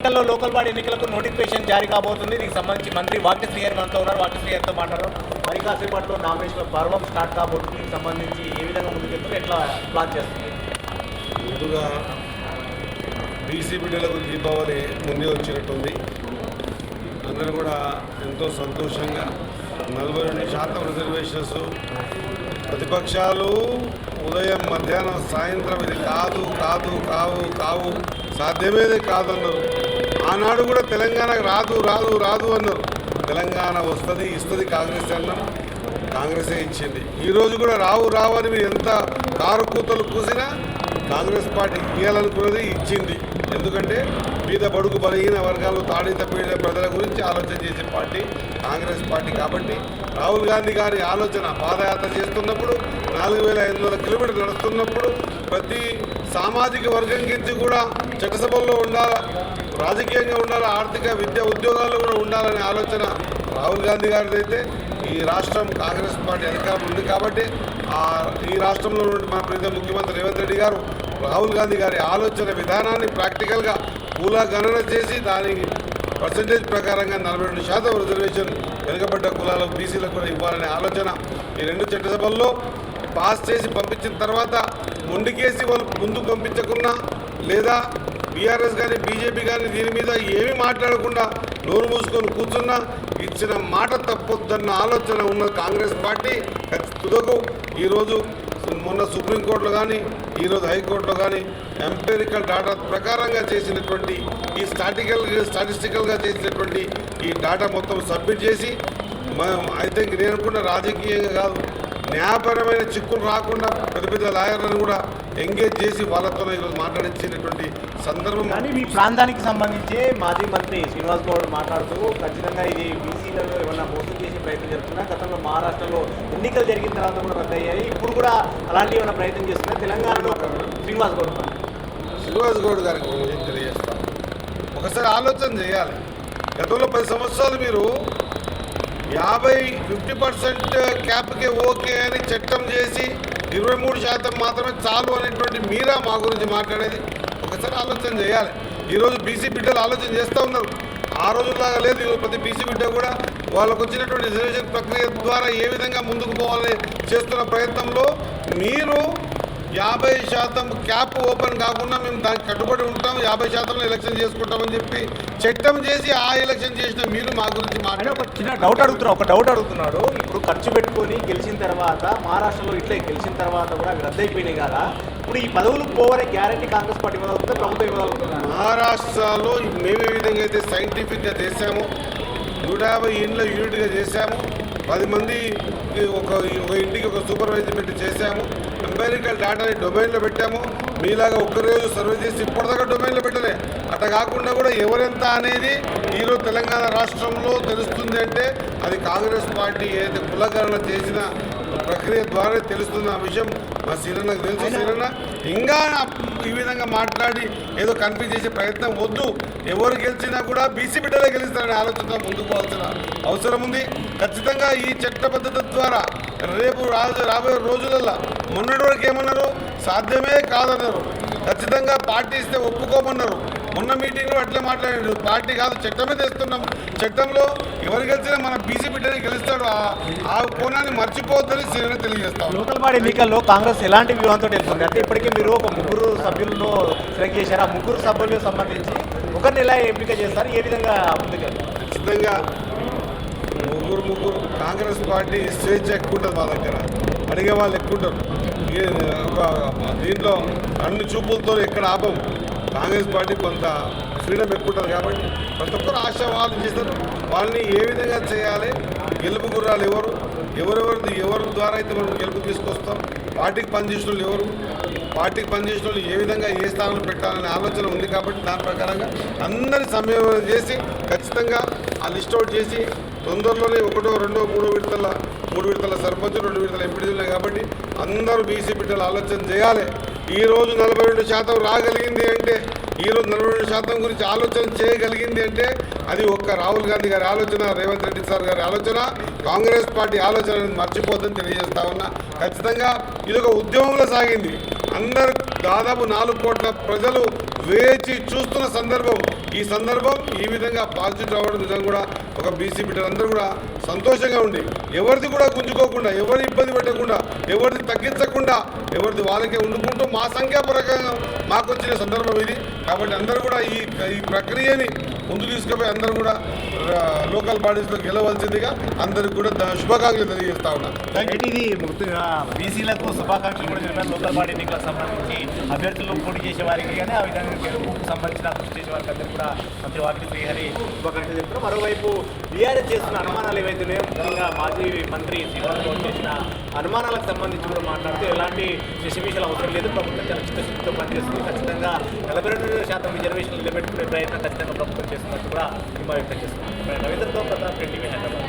ఎన్నికల్లో local body ఎన్నికలకు notification జారీ కాబోతుంది. దీనికి సంబంధించి మంత్రి వాక్యశ్రీ గారు మనతో ఉన్నారు. వాక్యశ్రీ గారితో మాట్లాడారు మరి కాసేపట్లో నామినేషన్ పర్వం స్టార్ట్ కాబోతుంది. దీనికి సంబంధించి ఏ విధంగా ముందుకెళ్తుంది ఎట్లా ప్లాన్ చేస్తుంది? ముందుగా బీసీ బిడ్డలకు దీపావళి ముందే వచ్చినట్టుంది. అందరూ కూడా ఎంతో సంతోషంగా నలభై రెండు శాతం రిజర్వేషన్స్ ప్రతిపక్షాలు ఉదయం మధ్యాహ్నం సాయంత్రం ఇది కాదు కాదు కావు కావు సాధ్యమేదే కాదన్నారు. ఆనాడు కూడా తెలంగాణకు రాదు రాదు రాదు అన్నారు. తెలంగాణ వస్తుంది ఇస్తుంది కాంగ్రెస్ అన్నారు కాంగ్రెసే ఇచ్చింది. ఈరోజు కూడా రావు రావు అని మీరు ఎంత కారు కూతలు కూసినా కాంగ్రెస్ పార్టీ ఇవ్వాలనుకున్నది ఇచ్చింది. ఎందుకంటే మీద బడుగు బలహీన వర్గాలు తాడిత పీడిత ప్రజల గురించి ఆలోచన చేసే పార్టీ కాంగ్రెస్ పార్టీ కాబట్టి రాహుల్ గాంధీ గారి ఆలోచన పాదయాత్ర చేస్తున్నప్పుడు నాలుగు వేల ఐదు వందల కిలోమీటర్లు నడుస్తున్నప్పుడు ప్రతి సామాజిక వర్గం గురించి కూడా చట్టసభల్లో ఉండాలా రాజకీయంగా ఉండాలి ఆర్థిక విద్య ఉద్యోగాల్లో కూడా ఉండాలనే ఆలోచన రాహుల్ గాంధీ గారిది అయితే ఈ రాష్ట్రం కాంగ్రెస్ పార్టీ అధికారం ఉంది కాబట్టి ఆ ఈ రాష్ట్రంలో మా మన ప్రీత ముఖ్యమంత్రి రేవంత్ రెడ్డి గారు రాహుల్ గాంధీ గారి ఆలోచన విధానాన్ని ప్రాక్టికల్గా కూల గణన చేసి దాని పర్సంటేజ్ ప్రకారంగా నలభై రెండు శాతం రిజర్వేషన్ వెనుకబడ్డ కులాలకు బీసీలకు కూడా ఇవ్వాలనే ఆలోచన ఈ రెండు చట్టసభల్లో పాస్ చేసి పంపించిన తర్వాత ముందుకేసి వాళ్ళు ముందుకు పంపించకున్నా లేదా బీఆర్ఎస్ కానీ బీజేపీ కానీ దీని మీద ఏమీ మాట్లాడకుండా నోరు మూసుకొని కూర్చున్నా ఇచ్చిన మాట తప్పొద్దన్న ఆలోచన ఉన్న కాంగ్రెస్ పార్టీ తుదకు ఈరోజు మొన్న సుప్రీంకోర్టులో కానీ ఈరోజు హైకోర్టులో కానీ ఎంపెరికల్ డాటా ప్రకారంగా చేసినటువంటి ఈ స్టాటికల్ స్టాటిస్టికల్గా చేసినటువంటి ఈ డాటా మొత్తం సబ్మిట్ చేసి ఐ థింక్ నేను కూడా రాజకీయంగా కాదు న్యాయపరమైన చిక్కులు రాకుండా పెద్ద పెద్ద లాయర్లను కూడా ఎంగేజ్ చేసి వాళ్ళతో ఈరోజు మాట్లాడించినటువంటి సందర్భం కానీ మీ ప్రాంతానికి సంబంధించి మాజీ మంత్రి శ్రీనివాస్ గౌడ్ మాట్లాడుతూ ఖచ్చితంగా ఇది బీసీలలో ఏమన్నా మోసం చేసే ప్రయత్నం జరుగుతున్నా. గతంలో మహారాష్ట్రలో ఎన్నికలు జరిగిన తర్వాత కూడా రద్దయ్యాయి. ఇప్పుడు కూడా అలాంటి ఏమైనా ప్రయత్నం చేస్తున్నారు? తెలంగాణలో శ్రీనివాస్ గౌడ్ శ్రీనివాస్ గౌడ్ గారికి విషయం తెలియజేస్తాను ఒకసారి ఆలోచన చేయాలి. గతంలో పది సంవత్సరాలు మీరు యాభై ఫిఫ్టీ పర్సెంట్ క్యాప్కే ఓకే అని చట్టం చేసి ఇరవై మూడు శాతం మాత్రమే చాలు అనేటువంటి మీరా మా గురించి మాట్లాడేది. ఒకసారి ఆలోచన చేయాలి. ఈరోజు బీసీ బిడ్డలు ఆలోచన చేస్తూ ఉన్నారు. ఆ రోజులాగా లేదు. ఈరోజు ప్రతి బీసీ బిడ్డ కూడా వాళ్ళకు వచ్చినటువంటి రిజర్వేషన్ ప్రక్రియ ద్వారా ఏ విధంగా ముందుకు పోవాలని చేస్తున్న ప్రయత్నంలో మీరు యాభై శాతం క్యాప్ ఓపెన్ కాకుండా మేము దానికి కట్టుబడి ఉంటాం. యాభై శాతంలో ఎలక్షన్ చేసుకుంటామని చెప్పి చట్టం చేసి ఆ ఎలక్షన్ చేసిన మీరు మా గురించి చిన్న డౌట్ అడుగుతున్నా ఒక డౌట్ అడుగుతున్నాడు. ఇప్పుడు ఖర్చు పెట్టుకొని గెలిచిన తర్వాత మహారాష్ట్రలో ఇట్లా గెలిచిన తర్వాత కూడా అవి రద్దయిపోయినాయి కదా. ఇప్పుడు ఈ పదవులు పోవనే గ్యారంటీ కాంగ్రెస్ పార్టీ ఇవ్వగలుగుతుంది ప్రభుత్వం ఇవ్వగలుగుతున్నారు మహారాష్ట్రలో మేము ఏ విధంగా అయితే సైంటిఫిక్గా చేశామో. నూట యాభై ఇండ్ల యూనిట్గా చేశాము. పది మంది ఒక ఒక ఇంటికి ఒక సూపర్వైజర్మెంట్ చేశాము. ఎంపెరికల్ డేటాని డొమైన్లో పెట్టాము. మీలాగా ఒక్కరోజు సర్వే చేసి ఇప్పటిదాకా డొమైన్లో పెట్టలే. అట్లా కాకుండా కూడా ఎవరెంత అనేది ఈరోజు తెలంగాణ రాష్ట్రంలో తెలుస్తుంది అంటే అది కాంగ్రెస్ పార్టీ ఏదైతే కులకరణ చేసిన ప్రక్రియ ద్వారా తెలుస్తుంది ఆ విషయం. మా సీరన్నకు తెలుసు సీరన్న ఇంకా ఈ విధంగా మాట్లాడి ఏదో కన్ఫ్యూజ్ చేసే ప్రయత్నం వద్దు. ఎవరు గెలిచినా కూడా బీసీ బిడ్డలే గెలుస్తారనే ఆలోచన ముందుకు పోవాల్సిన అవసరం ఉంది. ఖచ్చితంగా ఈ చట్టబద్ధత ద్వారా రేపు రాజు రాబోయే రోజులలో మొన్నటి వరకు ఏమన్నారు? సాధ్యమే కాదన్నారు. ఖచ్చితంగా పార్టీ ఇస్తే ఒప్పుకోమన్నారు. మొన్న మీటింగ్లో అట్లే మాట్లాడారు. పార్టీ కాదు చట్టమే తెస్తున్నాం చట్టంలో ఎవరు గెలిచినా మన బీసీ బిడ్డని గెలుస్తాడు. ఆ- ఆ కోణాన్ని మర్చిపోవద్దని సీరణ తెలియజేస్తాం లోకల్ బాడీ ఎన్నికల్లో కాంగ్రెస్ ఎలాంటి వ్యూహంతో వెళ్తుంది అంటే ఇప్పటికే మీరు ఒక ముగ్గురు సభ్యులను సెలెక్ట్ చేశారు. ఆ ముగ్గురు సభ్యులకు సంబంధించి ఒకరిని ఎలా ఎంపిక చేస్తారు. ఏ విధంగా ముందుకెళ్తారు? ఖచ్చితంగా ముగ్గురు ముగ్గురు కాంగ్రెస్ పార్టీ స్వేచ్ఛ ఎక్కువ ఉంటుంది మా దగ్గర. అడిగే వాళ్ళు ఎక్కువ ఉంటారు దీంట్లో అన్ని చూపులతో ఎక్కడ ఆపం. కాంగ్రెస్ పార్టీ కొంత ఫ్రీడమ్ ఎక్కువ ఉంటుంది కాబట్టి ప్రతి ఒక్కరు ఆశావాదం చేస్తారు. వాళ్ళని ఏ విధంగా చేయాలి? గెలుపు గుర్రాలు ఎవరు? ఎవరెవరిది ఎవరి ద్వారా అయితే మనం గెలుపు తీసుకొస్తాం పార్టీకి పనిచేసిన వాళ్ళు ఎవరు పార్టీకి పనిచేసిన వాళ్ళు ఏ విధంగా ఏ స్థానంలో పెట్టాలనే ఆలోచన ఉంది కాబట్టి దాని ప్రకారంగా అందరి సమయం చేసి ఖచ్చితంగా ఆ లిస్ట్ అవుట్ చేసి తొందరలోనే ఒకటో రెండో మూడో విడతల మూడు విడతల సర్పంచ్ రెండు విడతల ఎంపీడీలు ఉన్నాయి కాబట్టి అందరూ బీసీ బిడ్డలు ఆలోచన చేయాలి. ఈరోజు నలభై రెండు శాతం రాగలిగింది అంటే ఈరోజు నలభై శాతం గురించి ఆలోచన చేయగలిగింది అంటే అది ఒక్క రాహుల్ గాంధీ గారి ఆలోచన రేవంత్ రెడ్డి సార్ గారి ఆలోచన కాంగ్రెస్ పార్టీ ఆలోచన అనేది మర్చిపోద్దని తెలియజేస్తా ఉన్నా. ఖచ్చితంగా ఇది ఒక ఉద్యమంలో సాగింది. అందరు దాదాపు నాలుగు కోట్ల ప్రజలు వేచి చూస్తున్న సందర్భం. ఈ సందర్భం ఈ విధంగా పాజిటివ్ రావడం నిజంగా కూడా. ఒక బీసీ బిడ్డలందరూ కూడా సంతోషంగా ఉండి ఎవరిది కూడా గుంజుకోకుండా ఎవరిని ఇబ్బంది పెట్టకుండా ఎవరిది తగ్గించకుండా ఎవరిది వాళ్ళకే ఉండుకుంటూ మా సంఖ్యాపరంగా మాకు వచ్చిన సందర్భం ఇది. కాబట్టి అందరూ కూడా ఈ ఈ ప్రక్రియని ముందు తీసుకుపోయి అందరూ కూడా లోకల్ బాడీస్లో గెలవలసిందిగా అందరికి కూడా ద- శుభాకాంక్షలు తెలియజేస్తా ఉన్నా. ఏంటి ఇది ముఖ్యంగా బీసీలకు శుభాకాంక్షలు కూడా చెప్పారు. లోకల్ బాడీ ఎన్నికలకు సంబంధించి అభ్యర్థులు పోటీ చేసే వారికి కానీ ఆ విధంగా గెలుపుకు సంబంధించిన కృషి చేసే వారికి అందరూ కూడా మంత్రి శ్రీహరి శుభాకాంక్షలు మరోవైపు బీఆర్ఎస్ చేస్తున్న అనుమానాలు ఏవైతే ఉన్నాయో ముఖ్యంగా మాజీ మంత్రి గౌడ్ చేసిన అనుమానాలకు సంబంధించి కూడా మాట్లాడుతూ ఎలాంటి శశిమీషలు అవసరం లేదు. ప్రభుత్వం చాలా చిత్తశుద్ధితో పనిచేస్తుంది. ఖచ్చితంగా నలభై రెండు శాతం రిజర్వేషన్లు నిలబెట్టుకునే ప్రయత్నం ఖచ్చితంగా ప్రభుత్వం చేస్తున్నట్టు కూడా ధీమా వ్యక్తం చేస్తున్నారు. రవీంద్రతో ప్రతాప్ రెడ్డి హైదరాబాద్